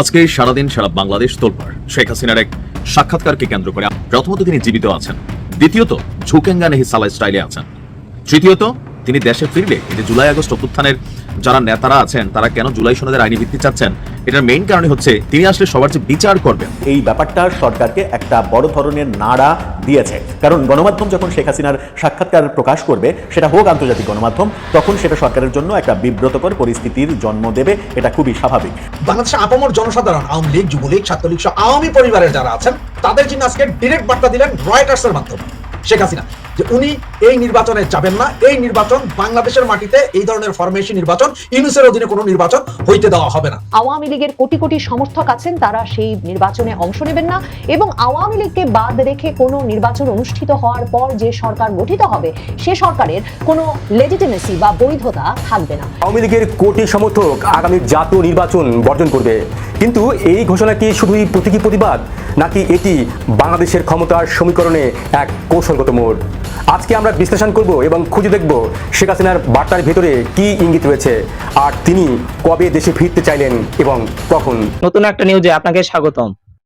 আজকে সারাদিন সারা বাংলাদেশ তোলপাড়। শেখ হাসিনার এক সাক্ষাৎকারকে কেন্দ্র করে প্রথমত তিনি জীবিত আছেন, দ্বিতীয়ত ঝুকেঙ্গা নেহি সালাই স্টাইলে আছেন, তৃতীয়ত তিনি দেশে ফিরলে এটি জুলাই আগস্ট অভ্যুত্থানের যারা নেতারা আছেন তারা কেন জুলাই সনদের আইনি ভিত্তি চাচ্ছেন? এটার মেইন কারণ হচ্ছে তিনি আসলে সবার যে বিচার করবেন। এই ব্যাপারটা সরকারকে একটা বড় ধরনের নাড়া দিয়েছে। কারণ গণমাধ্যম যখন শেখ হাসিনার সাক্ষাৎকার প্রকাশ করবে সেটা হোক আন্তর্জাতিক গণমাধ্যম তখন সেটা সরকারের জন্য একটা বিব্রতকর পরিস্থিতির জন্ম দেবে এটা খুবই স্বাভাবিক। বাংলাদেশের আপামর জনসাধারণ আওয়ামী লীগ যুবলীগ ছাত্রলীগ সহ আওয়ামী পরিবারের যারা আছেন তাদের জন্য আজকে ডিরেক্ট বার্তা দিলেন রয়টার্সের মাধ্যমে। শেখ হাসিনা যে উনি এই নির্বাচনে যাবেন না এই নির্বাচন বাংলাদেশের মাটিতে এই ধরনের ফরমেশন নির্বাচন ইউনুসের অধীনে কোনো নির্বাচন হইতে দেওয়া হবে না। আওয়ামী লীগের কোটি কোটি সমর্থক আছেন তারা সেই নির্বাচনে অংশ নেবেন না এবং আওয়ামী লীগকে বাদ রেখে কোনো নির্বাচন অনুষ্ঠিত হওয়ার পর যে সরকার গঠিত হবে সে সরকারের কোনো লেজিটিমেসি বা বৈধতা থাকবে না। আওয়ামী লীগের কোটি সমর্থক আগামী জাতীয় নির্বাচন বর্জন করবে। কিন্তু এই ঘোষণা কি শুধুই প্রতীকী প্রতিবাদ? নাকি এটি বাংলাদেশের ক্ষমতার সমীকরণে এক কৌশলগত মোড়? আজকে আমরা বিশ্লেষণ করব এবং খুঁজে দেখব শেখ হাসিনার বার্তার ভেতরে কি ইঙ্গিত রয়েছে। আর তিনি কবে দেশে ফিরতে চাইলেন এবং কখন? নতুন একটা নিউজে আপনাকে স্বাগতম।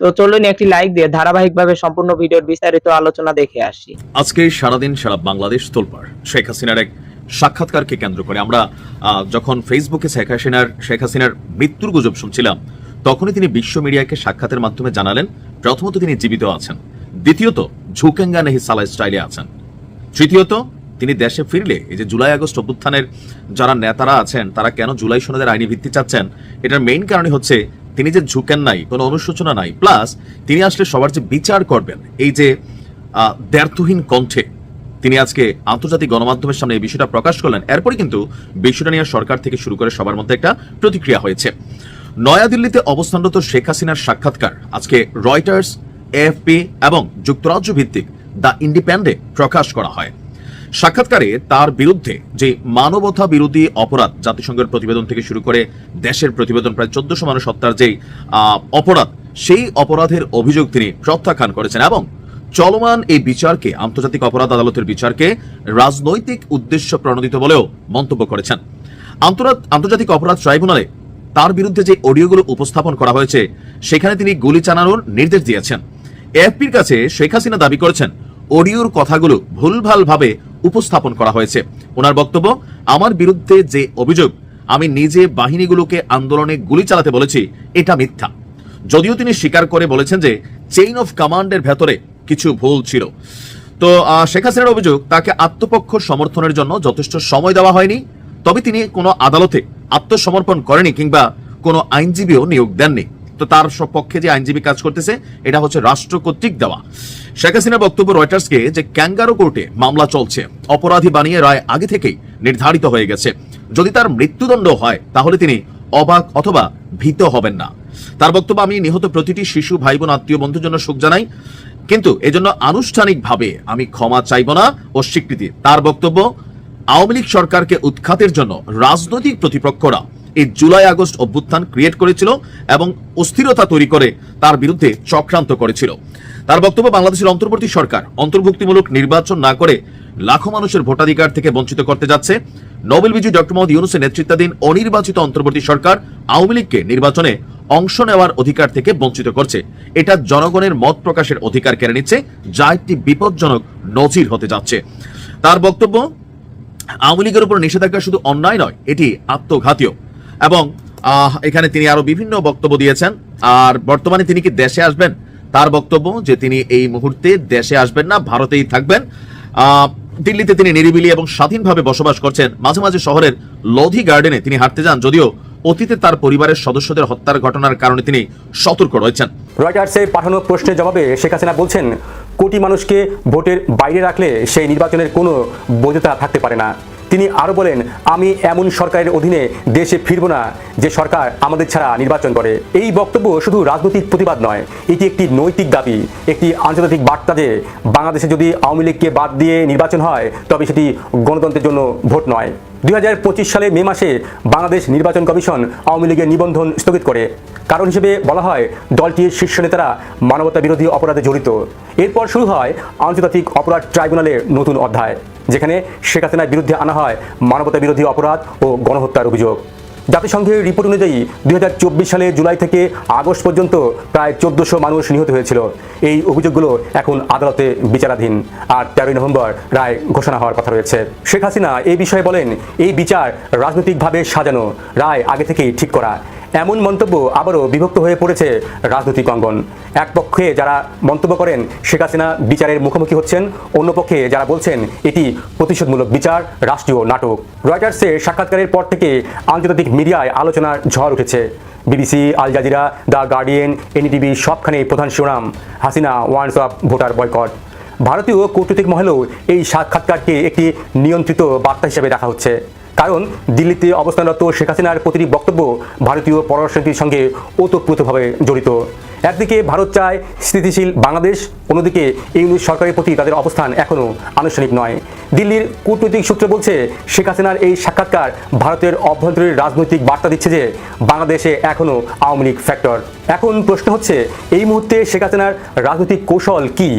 তো চলুন একটি লাইক দিয়ে ধারাবাহিকভাবে সম্পূর্ণ ভিডিওর বিস্তারিত আলোচনা দেখে আসি। আজকে সারাদিন সারা বাংলাদেশ তোলপাড়। শেখ হাসিনার এক সাক্ষাৎকারকে কেন্দ্র করে আমরা যখন ফেসবুকে শেখ হাসিনার শেখ হাসিনার মৃত্যুর গুজব শুনছিলাম, তখনই তিনি বিশ্ব মিডিয়াকে সাক্ষাতের মাধ্যমে জানালেন, প্রথমত তিনি জীবিত আছেন, দ্বিতীয়ত ঝুকেঙ্গা নেহি সালাই স্টাইলে আছেন, তৃতীয়ত তিনি দেশে ফিরলে এই যে জুলাই আগস্ট অভ্যুত্থানের যারা নেতারা আছেন, তারা কেন জুলাই সনদের আইনি ভিত্তি চাচ্ছেন, এটার মেইন কারণই হচ্ছে তিনি যে ঝুঁকেন নাই, কোনো অনুশোচনা নাই, প্লাস তিনি আসলে সবার যে বিচার করবেন, এই যে দ্ব্যর্থহীন কণ্ঠে তিনি আজকে আন্তর্জাতিক গণমাধ্যমের সামনে এই বিষয়টা প্রকাশ করলেন এরপরে কিন্তু বিষয়টা নিয়ে সরকার থেকে শুরু করে সবার মধ্যে একটা প্রতিক্রিয়া হয়েছে। নয়াদিল্লিতে অবস্থানরত শেখ হাসিনার সাক্ষাৎকার, আজকে রয়টার্স, এএফপি এবং যুক্তরাজ্য ভিত্তিক দ্য ইন্ডিপেন্ডে প্রকাশ করা হয়। সাক্ষাৎকারে তার বিরুদ্ধে যে মানবতা বিরোধী অপরাধ জাতিসংঘের প্রতিবেদন থেকে শুরু করে দেশের প্রতিবেদন প্রায় চোদ্দশো মানুষ হত্যার যে অপরাধ, সেই অপরাধের অভিযোগ তিনি প্রত্যাখ্যান করেছেন এবং চলমান এই বিচারকে, আন্তর্জাতিক অপরাধ আদালতের বিচারকে রাজনৈতিক উদ্দেশ্য প্রণোদিত বলেও মন্তব্য করেছেন। আন্তর্জাতিক অপরাধ ট্রাইব্যুনালে তার বিরুদ্ধে যে অডিওগুলো উপস্থাপন করা হয়েছে, সেখানে তিনি গুলি চালানোর নির্দেশ দিয়েছেন। এফপির কাছে শেখ হাসিনা দাবি করেছেন অডিওর কথাগুলো ভুলভালভাবে উপস্থাপন করা হয়েছে। ওনার বক্তব্য, আমার বিরুদ্ধে যে অভিযোগ, আমি নিজে বাহিনীগুলোকে আন্দোলনে গুলি চালাতে বলেছি, এটা মিথ্যা। যদিও তিনি স্বীকার করে বলেছেন যে চেইন অফ কমান্ডের ভেতরে কিছু ভুল ছিল। তো শেখ হাসিনার অভিযোগ, তাকে আত্মপক্ষ সমর্থনের জন্য যথেষ্ট সময় দেওয়া হয়নি। তবে তিনি কোনো আদালতে আত্মসমর্পণ করেনি কিংবা কোনো আইনজীবীও নিয়োগ দেননি। তো তার পক্ষে যে আইনজীবী কাজ করতেছে, এটা হচ্ছে রাষ্ট্র কর্তৃক দেওয়া। শেখ হাসিনার বক্তব্য রয়টার্সকে যে ক্যাঙ্গারো কোর্টে মামলা চলছে, অপরাধী বানিয়ে রায় আগে থেকেই নির্ধারিত হয়ে গেছে। যদি তার মৃত্যুদণ্ড হয়, তাহলে তিনি অবাক অথবা ভীত হবেন না। তার বক্তব্য আমি নিহত প্রতিটি শিশু ভাই বোন আত্মীয়, বন্ধুর জন্য শোক জানাই। কিন্তু এজন্য আনুষ্ঠানিকভাবে আমি ক্ষমা চাইব না ও স্বীকৃতি। তার বক্তব্য, আওয়ামী লীগ সরকারকে উৎখাতের জন্য রাজনৈতিক প্রতিপক্ষরা এই জুলাই আগস্ট অভ্যুত্থান ক্রিয়েট করেছিল এবং অস্থিরতা তৈরি করে তার বিরুদ্ধে চক্রান্ত করেছিল। তার বক্তব্য বাংলাদেশের অন্তর্বর্তী সরকার অন্তর্ভুক্তিমূলক নির্বাচন না করে লাখো মানুষের ভোটাধিকার থেকে বঞ্চিত করতে যাচ্ছে। নোবেল বিজয়ী ডক্টর মোহাম্মদ ইউনুসের নেতৃত্বাধীন অনির্বাচিত অন্তর্বর্তী সরকার আওয়ামী লীগকে নির্বাচনে অংশ নেওয়ার অধিকার থেকে বঞ্চিত করছে। এটা জনগণের মত প্রকাশের অধিকার কেড়ে নিচ্ছে, যা একটি বিপজ্জনক নজির হতে যাচ্ছে। তার বক্তব্য, আওয়ামী লীগের উপর নিষেধাজ্ঞা শুধু অন্যায় নয়, এটি আত্মঘাতীয়। এবং এখানে তিনি আরও বিভিন্ন বক্তব্য দিয়েছেন। আর বর্তমানে তিনি কি দেশে আসবেন? তার বক্তব্য যে তিনি এই মুহূর্তে দেশে আসবেন না, ভারতেই থাকবেন। দিল্লিতে তিনি নিরিবিলি এবং স্বাধীনভাবে বসবাস করছেন। মাঝে মাঝে শহরের লোধি গার্ডেনে তিনি হাঁটতে যান, যদিও অতীতে তার পরিবারের সদস্যদের হত্যার ঘটনার কারণে তিনি সতর্ক রয়েছেন। রয়টার্সে পাঠানো প্রশ্নের জবাবে শেখ হাসিনা বলছেন, কোটি মানুষকে ভোটের বাইরে রাখলে সেই নির্বাচনের কোনো বৈধতা থাকতে পারে না। তিনি আরও বলেন, আমি এমন সরকারের অধীনে দেশে ফিরব না যে সরকার আমাদের ছাড়া নির্বাচন করে। এই বক্তব্য শুধু রাজনৈতিক প্রতিবাদ নয়, এটি একটি নৈতিক দাবি, একটি আন্তর্জাতিক বার্তা যে বাংলাদেশে যদি আওয়ামী লীগকে বাদ দিয়ে নির্বাচন হয়, তবে সেটি গণতন্ত্রের জন্য ভোট নয়। দুই সালে মে মাসে বাংলাদেশ নির্বাচন কমিশন আওয়ামী লীগের নিবন্ধন স্থগিত করে। কারণ হিসেবে বলা হয়, দলটির শীর্ষ নেতারা মানবতা বিরোধী অপরাধে জড়িত। এরপর শুরু হয় আন্তর্জাতিক অপরাধ ট্রাইব্যুনালের নতুন অধ্যায়, যেখানে শেখ হাসিনার বিরুদ্ধে আনা হয় মানবতা বিরোধী অপরাধ ও গণহত্যার অভিযোগ। জাতিসংঘের রিপোর্ট অনুযায়ী, দুই হাজার চব্বিশ সালে জুলাই থেকে আগস্ট পর্যন্ত প্রায় চোদ্দশো মানুষ নিহত হয়েছিল। এই অভিযোগগুলো এখন আদালতে বিচারাধীন। আর তেরোই নভেম্বর রায় ঘোষণা হওয়ার কথা রয়েছে। শেখ হাসিনা এই বিষয়ে বলেন, এই বিচার রাজনৈতিকভাবে সাজানো, রায় আগে থেকেই ঠিক করা। এমন মন্তব্য আবারও বিভক্ত হয়ে পড়েছে রাজনৈতিক অঙ্গন। এক পক্ষে যারা মন্তব্য করেন, শেখ হাসিনা বিচারের মুখোমুখি হচ্ছেন। অন্য পক্ষে যারা বলছেন, এটি প্রতিশোধমূলক বিচার, রাষ্ট্রীয় নাটক। রয়টার্সের সাক্ষাৎকারের পর থেকে আন্তর্জাতিক মিডিয়ায় আলোচনার ঝড় উঠেছে। BBC, Al Jazeera, the Guardian NTV সবখানে প্রধান শিরোনাম, Hasina warns of voter boycott. ভারতীয় কূটনৈতিক মহলেও এই সাক্ষাৎকারকে একটি নিয়ন্ত্রিত বার্তা হিসেবে দেখা হচ্ছে। কারণ দিল্লিতে অবস্থানরত শেখ হাসিনার প্রতিটি বক্তব্য ভারতীয় পররাষ্ট্রনীতির সঙ্গে ওতপ্রোতভাবে জড়িত। একদিকে ভারত চায় স্থিতিশীল বাংলাদেশ, অন্যদিকে ইংলিশ সরকারের প্রতি তাদের অবস্থান এখনও আনুষ্ঠানিক নয়। দিল্লির কূটনৈতিক সূত্র বলছে, শেখ হাসিনার এই সাক্ষাৎকার ভারতের অভ্যন্তরীণ রাজনৈতিক বার্তা দিচ্ছে যে, বাংলাদেশে এখনও আওয়ামী লীগ ফ্যাক্টর এখন প্রশ্ন হচ্ছে, এই মুহূর্তে শেখ হাসিনার রাজনৈতিক কৌশল কী?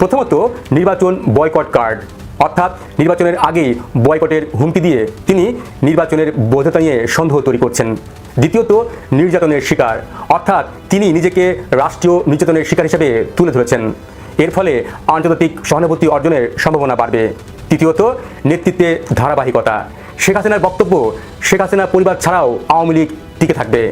প্রথমত, নির্বাচন বয়কট কার্ড অর্থাৎ নির্বাচনের আগেই বয়কটের হুমকি দিয়ে তিনি নির্বাচনের বৈধতা নিয়ে সন্দেহ তৈরি করছেন। দ্বিতীয়ত, নির্যাতনের শিকার। অর্থাৎ তিনি নিজেকে রাষ্ট্রীয় নির্যাতনের শিকার হিসেবে তুলে ধরেছেন। এর ফলে আন্তর্জাতিক সহানুভূতি অর্জনের সম্ভাবনা বাড়বে। তৃতীয়ত, নেতৃত্বে ধারাবাহিকতা। শেখ হাসিনার বক্তব্য, শেখ হাসিনা পরিবার ছাড়াও আওয়ামী লীগ টিকে থাকবে।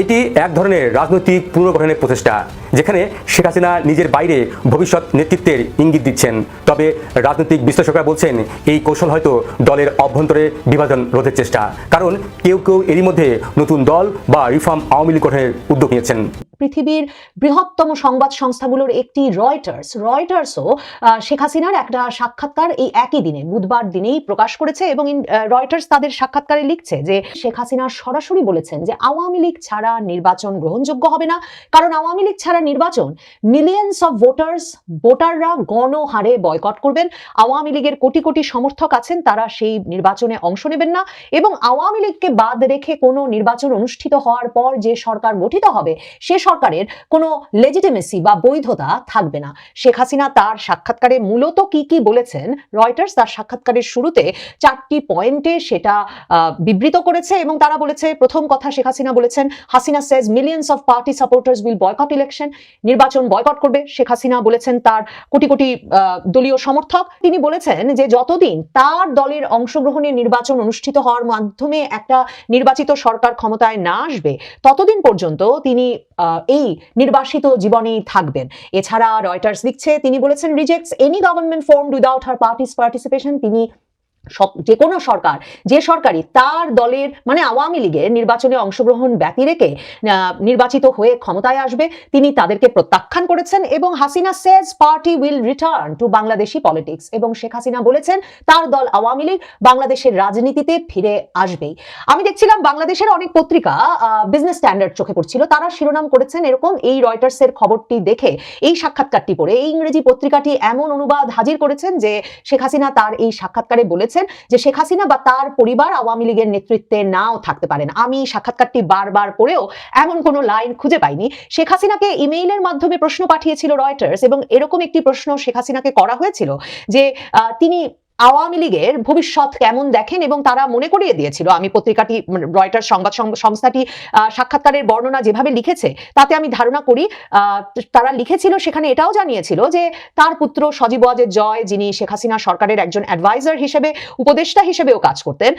এটি এক ধরনের রাজনৈতিক পুনর্গঠনের প্রচেষ্টা, যেখানে শেখ হাসিনা নিজের বাইরে ভবিষ্যৎ নেতৃত্বের ইঙ্গিত দিচ্ছেন। তবে রাজনৈতিক বিশ্লেষকরা বলছেন, এই কৌশল হয়তো দলের অভ্যন্তরে বিভাজন রোধের চেষ্টা, কারণ কেউ কেউ এরই মধ্যে নতুন দল বা রিফর্ম আওয়ামী লীগ গঠনের উদ্যোগ নিয়েছেন। পৃথিবীর বৃহত্তম সংবাদ সংস্থাগুলোর একটি রয়টার্স রয়টার্সও শেখ হাসিনার একটা সাক্ষাৎকার এই একই দিনে, বুধবার দিনেই প্রকাশ করেছে এবং রয়টার্স তাদের সাক্ষাৎকারে লিখছে যে শেখ হাসিনা সরাসরি বলেছেন যে আওয়ামী লীগ ছাড়া নির্বাচন গ্রহণযোগ্য হবে না। কারণ আওয়ামী লীগ ছাড়া নির্বাচন মিলিয়ন্স অফ ভোটার্স ভোটাররা গণহারে বয়কট করবেন। আওয়ামী লীগের কোটি কোটি সমর্থক আছেন, তারা সেই নির্বাচনে অংশ নেবেন না। এবং আওয়ামী লীগকে বাদ রেখে কোনো নির্বাচন অনুষ্ঠিত হওয়ার পর যে সরকার গঠিত হবে, সে সরকারের কোনো লেজিটিমেসি বা বৈধতা থাকবে না। শেখ হাসিনা তার সাক্ষাৎকারে মূলত কি কি বলেছেন রয়টার্স তার সাক্ষাৎকারের শুরুতে চারটি পয়েন্টে সেটা বিবৃত করেছে এবং তারা বলেছে, প্রথম কথা শেখ হাসিনা বলেছেন, Hasina says millions of party supporters will boycott election নির্বাচন বয়কট করবে। শেখ হাসিনা বলেছেন তার কোটি কোটি দলীয় সমর্থক। তিনি বলেছেন যে যতদিন তার দলের অংশগ্রহণে নির্বাচন অনুষ্ঠিত হওয়ার মাধ্যমে একটা নির্বাচিত সরকার ক্ষমতায় না আসবে, ততদিন পর্যন্ত তিনি এই নির্বাসিত জীবনেই থাকবেন। এছাড়া রয়টার্স লিখছে, তিনি বলেছেন rejects any government form without her parties participation তিনি যে কোনো সরকার, যে সরকারই তার দলের মানে আওয়ামী লীগের নির্বাচনে অংশগ্রহণ ব্যতি রেখে নির্বাচিত হয়ে ক্ষমতায় আসবে, তিনি তাদেরকে প্রত্যাখ্যান করেছেন এবং Hasina says party will return to Bangladeshi politics এবং শেখ হাসিনা বলেছেন তার দল আওয়ামী লীগ বাংলাদেশের রাজনীতিতে ফিরে আসবেই। আমি দেখছিলাম বাংলাদেশের অনেক পত্রিকা বিজনেস স্ট্যান্ডার্ড চোখে পড়ছিল, তারা শিরোনাম করেছেন এরকম এই রয়টার্সের খবরটি দেখে, এই সাক্ষাৎকারটি পড়ে, এই ইংরেজি পত্রিকাটি এমন অনুবাদ হাজির করেছেন যে শেখ হাসিনা তার এই সাক্ষাৎকারে বলেছেন যে শেখ হাসিনা বা তার পরিবার আওয়ামী লীগের নেতৃত্বে নাও থাকতে পারেন। আমি সাক্ষাৎকারটি বারবার পড়েও এমন কোনো লাইন খুঁজে পাইনি। শেখ হাসিনাকে ইমেইলের মাধ্যমে প্রশ্ন পাঠিয়েছিল রয়টার্স এবং এরকম একটি প্রশ্ন শেখ হাসিনাকে করা হয়েছিল যে তিনি আওয়ামী লীগের ভবিষ্যৎ কেমন দেখেন এবং তারা মনে করিয়ে দিয়েছিল? আমি পত্রিকাটি রয়টার সংবাদ সংস্থাটি সাক্ষাৎকারের বর্ণনা যেভাবে লিখেছে, তাতে আমি ধারণা করি তারা লিখেছিল, সেখানে এটাও জানিয়েছিল যে তার পুত্র সজীব জয়, যিনি শেখ হাসিনা সরকারের একজন অ্যাডভাইজার হিসেবে, উপদেষ্টা হিসেবেও কাজ করতেন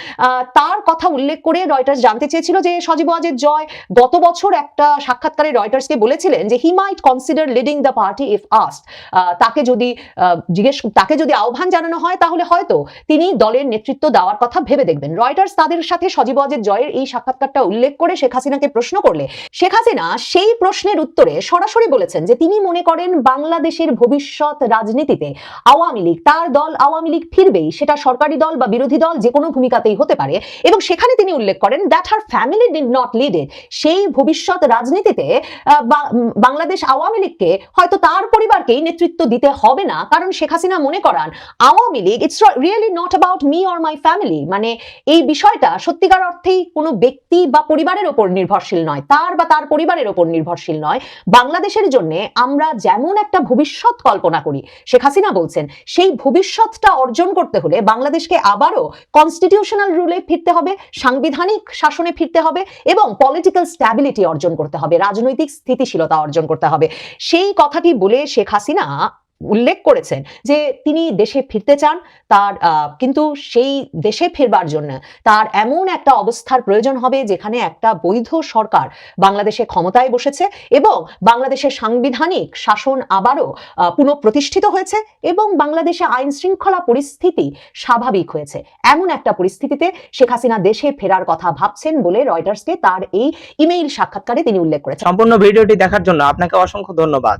তার কথা উল্লেখ করে রয়টার্স জানতে চেয়েছিল যে সজীব ওয়াজেদ জয় গত বছর একটা সাক্ষাৎকারে রয়টার্সকে বলেছিলেন যে he might consider leading the party if asked তাকে যদি জিজ্ঞেস, তাকে যদি আহ্বান জানানো হয়, তাহলে হয়তো তিনি দলের নেতৃত্ব দেওয়ার কথা ভেবে দেখবেন। রয়টার্স তাদের সাথে সজীব অজের জয়ের এই সাক্ষাৎকারটা উল্লেখ করে শেখ হাসিনাকে প্রশ্ন করলে, শেখ হাসিনা সেই প্রশ্নের উত্তরে সরাসরি বলেছেন যে তিনি মনে করেন বাংলাদেশের ভবিষ্যৎ রাজনীতিতে আওয়ামী লীগ, তার দল আওয়ামী লীগ ফিরবেই, সেটা সরকারি দল বা বিরোধী দল যে কোনো ভূমিকাতেই হতে পারে। এবং সেখানে তিনি উল্লেখ করেন that her family did not lead it সেই ভবিষ্যৎ রাজনীতিতে বাংলাদেশ আওয়ামী লীগকে হয়তো তার পরিবারকেই নেতৃত্ব দিতে হবে না। কারণ শেখ হাসিনা মনে করান, Awami League it's really not about me or my family মানে এই বিষয়টা সত্যিকার অর্থেই কোনো ব্যক্তি বা পরিবারের ওপর নির্ভরশীল নয়। তার বা তার পরিবারের ওপর নির্ভরশীল নয়। বাংলাদেশের জন্য আমরা যেমন একটা ভবিষ্যৎ কল্পনা করি, শেখ হাসিনা বলছেন, সেই ভবিষ্যৎটা অর্জন করতে হলে বাংলাদেশকে আবারও কনস্টিটিউশনাল রুলে ফিরতে হবে, সাংবিধানিক শাসনে ফিরতে হবে এবং পলিটিক্যাল স্ট্যাবিলিটি অর্জন করতে হবে, রাজনৈতিক স্থিতিশীলতা অর্জন করতে হবে। সেই কথাটি বলে শেখ হাসিনা উল্লেখ করেছেন যে তিনি দেশে ফিরতে চান, তার কিন্তু সেই দেশে ফিরবার জন্য তার এমন একটা অবস্থার প্রয়োজন হবে যেখানে একটা বৈধ সরকার বাংলাদেশে ক্ষমতায় বসেছে এবং বাংলাদেশের সাংবিধানিক শাসন আবারও পুনঃপ্রতিষ্ঠিত হয়েছে এবং বাংলাদেশে আইন শৃঙ্খলা পরিস্থিতি স্বাভাবিক হয়েছে। এমন একটা পরিস্থিতিতে শেখ হাসিনা দেশে ফেরার কথা ভাবছেন বলে রয়টার্সকে তার এই ইমেইল সাক্ষাৎকারে তিনি উল্লেখ করেছেন। সম্পূর্ণ ভিডিওটি দেখার জন্য আপনাকে অসংখ্য ধন্যবাদ।